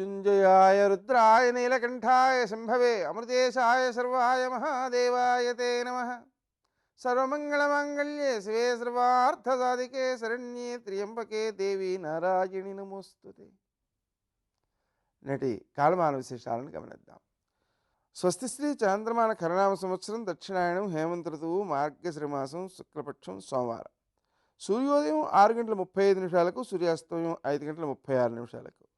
మృత్యుంజయాయ రుద్రాయ నీలకంఠాయ శంభవే అమృతేశాయ సర్వాయ మహాదేవాయ తే నమ. సర్వమంగళమాంగళ్యే శివే సర్వార్థసాధికే శరణ్యే త్రియంబకే దేవి నారాయణి నమోస్తుతే. నటి కాలమాన విశేషాలను గమనిద్దాం. స్వస్తి శ్రీ చాంద్రమాన కరణామ సంవత్సరం దక్షిణాయనం హేమంత ఋతువు మార్గశ్రమాసం శుక్లపక్షం సోమవారం. సూర్యోదయం ఆరు గంటల ముప్పై ఐదు నిమిషాలకు సూర్యాస్తమయం ఐదు గంటల ముప్పై ఆరు నిమిషాలకు.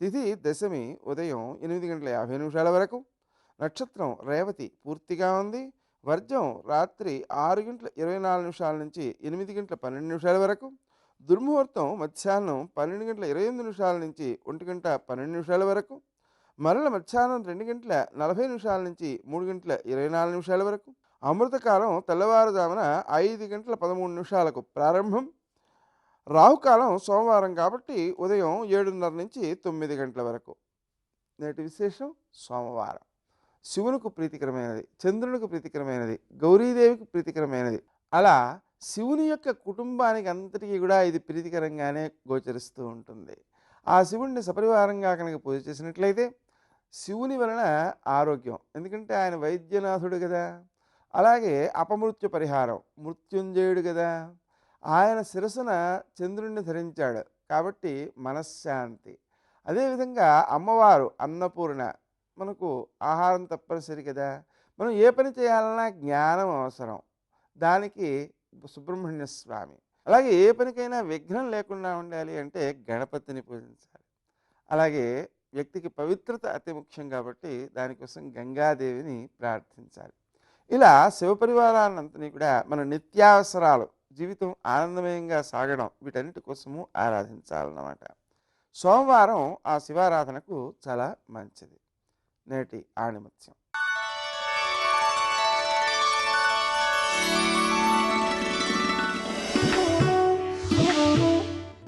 తిథి దశమి ఉదయం ఎనిమిది గంటల యాభై నిమిషాల వరకు. నక్షత్రం రేవతి పూర్తిగా ఉంది. వర్జం రాత్రి ఆరు గంటల ఇరవై నాలుగు నిమిషాల నుంచి ఎనిమిది గంటల పన్నెండు నిమిషాల వరకు. దుర్ముహూర్తం మధ్యాహ్నం పన్నెండు గంటల ఇరవై ఎనిమిది నిమిషాల నుంచి ఒంటి గంట పన్నెండు నిమిషాల వరకు. మరల మధ్యాహ్నం రెండు గంటల నలభై నిమిషాల నుంచి మూడు గంటల ఇరవై నాలుగు నిమిషాల వరకు. అమృతకాలం తెల్లవారుజామున ఐదు గంటల పదమూడు నిమిషాలకు ప్రారంభం. రావుకాలం సోమవారం కాబట్టి ఉదయం ఏడున్నర నుంచి తొమ్మిది గంటల వరకు. నేటి విశేషం సోమవారం. శివునికి ప్రీతికరమైనది చంద్రునికి ప్రీతికరమైనది గౌరీదేవికి ప్రీతికరమైనది. అలా శివుని యొక్క కుటుంబానికి అంతటికీ కూడా ఇది ప్రీతికరంగానే గోచరిస్తూ ఉంటుంది. ఆ శివుణ్ణి సపరివారంగా కనుక పూజ చేసినట్లయితే శివుని వలన ఆరోగ్యం. ఎందుకంటే ఆయన వైద్యనాథుడు కదా. అలాగే అపమృత్యు పరిహారం మృత్యుంజయుడు కదా. ఆయన శిరసున చంద్రుణ్ణి ధరించాడు. కాబట్టి మనశ్శాంతి. అదేవిధంగా అమ్మవారు అన్నపూర్ణ మనకు ఆహారం తప్పనిసరి కదా! మనం ఏ పని చేయాలన్నా జ్ఞానం అవసరం. దానికి సుబ్రహ్మణ్య స్వామి. అలాగే ఏ పనికైనా విఘ్నం లేకుండా ఉండాలి అంటే గణపతిని పూజించాలి. అలాగే వ్యక్తికి పవిత్రత అతి ముఖ్యం కాబట్టి దానికోసం గంగాదేవిని ప్రార్థించాలి. ఇలా శివపరివారాన్నంతని కూడా మన నిత్యావసరాలు జీవితం ఆనందమయంగా సాగడం వీటన్నిటి కోసము ఆరాధించాలన్నమాట. సోమవారం ఆ శివారాధనకు చాలా మంచిది. నేటి ఆణిమత్యం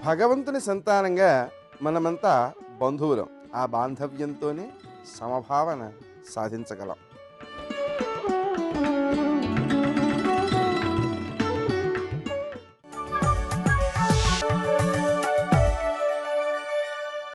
భగవంతుని సంతానంగా మనమంతా బంధువులం. ఆ బాంధవ్యంతోనే సమభావన సాధించగలం.